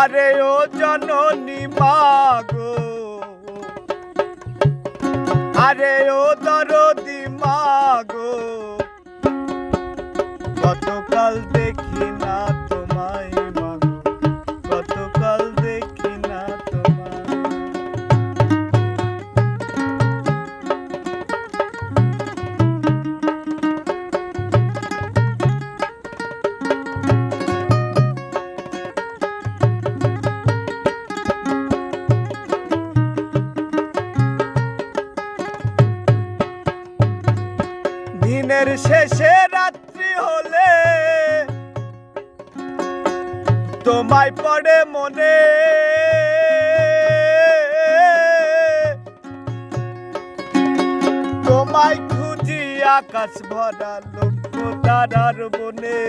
আরে ও জননী মাগো। আরে ও দরদি মাগো। কতকাল দেখি না দিনের শেষে রাত্রি হলে তোমায় পড়ে মনে। তোমায় খুঁজি আকাশ ভরা লক্ষ তারার বনে।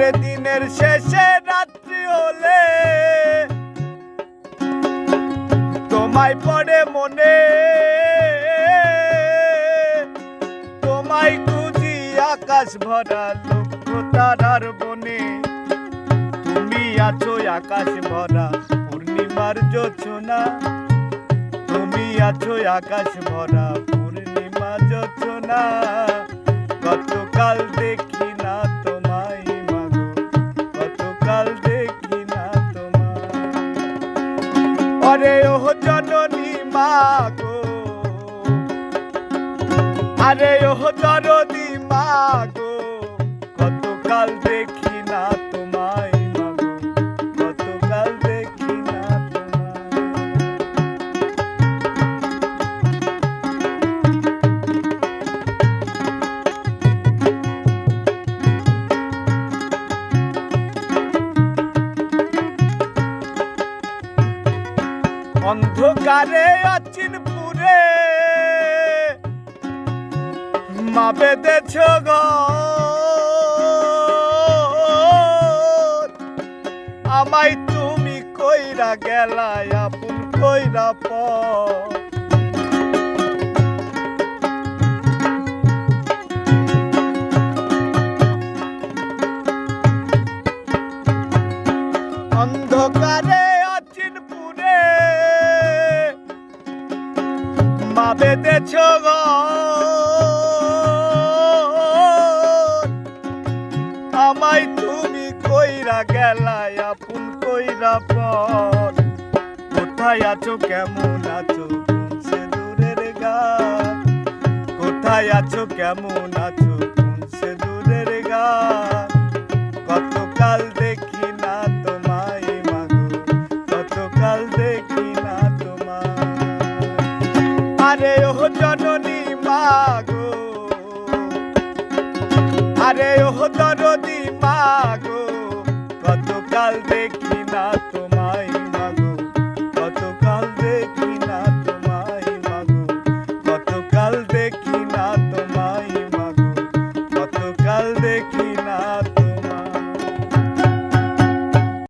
ওরে দিনের শেষে রাত্রি হলে। তোমায় পড়ে মনে। তোমায় খুঁজি আকাশ ভরা লক্ষ তারার বনে। তুমি আছো আকাশ ভরা পূর্ণিমার যোচনা তুমি আছো আকাশ ভরা পূর্ণিমা যোচনা কতকাল দেখি ও জননী মাগো আরে ও দরদি মাগো কতকাল অন্ধকারে অচিন পুরে। মা বেঁধেছ আমায় তুমি কইরা গেলাই আপন কইরা প অন্ধকারে বেঁধেছ আমায় তুমি কইরা গেলাই আপন কইরা পর কোথায় আছো, কেমন আছো সে দূরের গান কোথায় আছো, কেমন আছো আরে ও জননী মাগো আরে ও দরদি মাগো কতকাল দেখি না তোমায়।